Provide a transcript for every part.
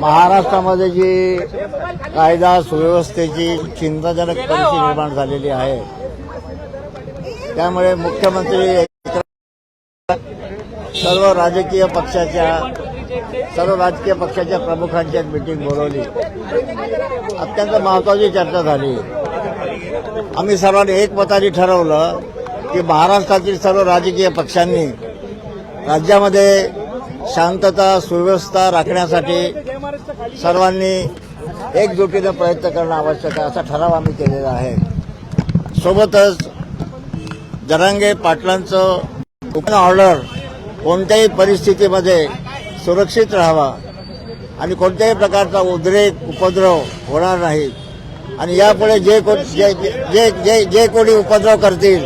महाराष्ट्रामध्ये जी कायदा सुव्यवस्थेची चिंताजनक परिस्थिती निर्माण झालेली आहे त्यामुळे मुख्यमंत्री सर्व राजकीय पक्षाच्या सर्व राजकीय पक्षाच्या प्रमुखांची एक मिटिंग बोलवली. अत्यंत महत्वाची चर्चा झाली. आम्ही सर्वांनी एकमताने ठरवलं की महाराष्ट्रातील सर्व राजकीय पक्षांनी राज्यामध्ये शांतता सुव्यवस्था राखण्यासाठी सर्वांनी एकजुटीनं प्रयत्न करणं आवश्यक आहे असा ठराव आम्ही केलेला आहे. सोबतच जरांगे पाटलांचं उपन ऑर्डर कोणत्याही परिस्थितीमध्ये सुरक्षित राहावा आणि कोणत्याही प्रकारचा उद्रेक उपद्रव होणार नाही. आणि यापुढे जे को- जे जे जे जे कोणी उपद्रव करतील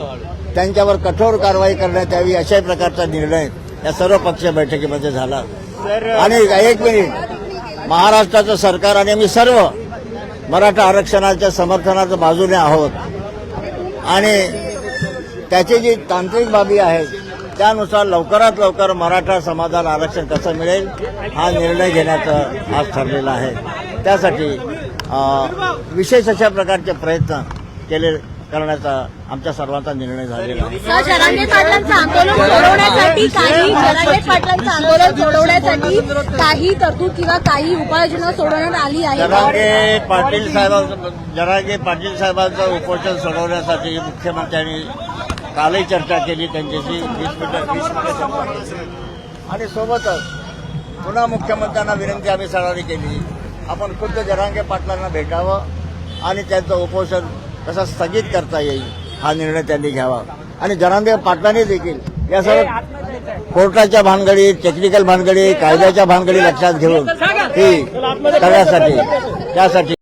त्यांच्यावर कठोर कारवाई करण्यात यावी अशाही प्रकारचा निर्णय या सर्व पक्ष बैठकीमध्ये झाला. आणि एक मिनिट. महाराष्ट्राचं सरकार आणि आम्ही सर्व मराठा आरक्षणाच्या समर्थनाच्या बाजूने आहोत. आणि त्याची जी तांत्रिक बाबी आहेत त्यानुसार लवकरात लवकर मराठा समाजाला आरक्षण कसं मिळेल हा निर्णय घेण्याचं आज ठरलेला आहे. त्यासाठी विशेष अशा प्रकारचे प्रयत्न केले करण्याचा आमच्या सर्वांचा निर्णय झालेला आहे सर जरांगे पाटलांचं आंदोलन सोडवण्यासाठी काही जरांगे पाटलांचं आंदोलन सोडवण्यासाठी काही तरतूद किंवा काही उपाययोजना सोडवण्यात आली आहे? जरांगे पाटील साहेबांचं जरांगे पाटील साहेबांचं उपोषण सोडवण्यासाठी मुख्यमंत्र्यांनी कालही चर्चा केली त्यांच्याशी वीस मिनिटं वीस मिनिटं चर्चा. आणि सोबतच पुन्हा मुख्यमंत्र्यांना विनंती आम्ही सर्वांनी केली आपण खुद्द जरांगे पाटलांना भेटावं आणि त्यांचं उपोषण कसा स्थगित करता येईल हा निर्णय त्यांनी घ्यावा. आणि जरांगे पाटलांनी देखील या सर्व कोर्टाच्या भानगडी टेक्निकल भानगडी कायद्याच्या भानगडी लक्षात घेऊन ही करण्यासाठी त्यासाठी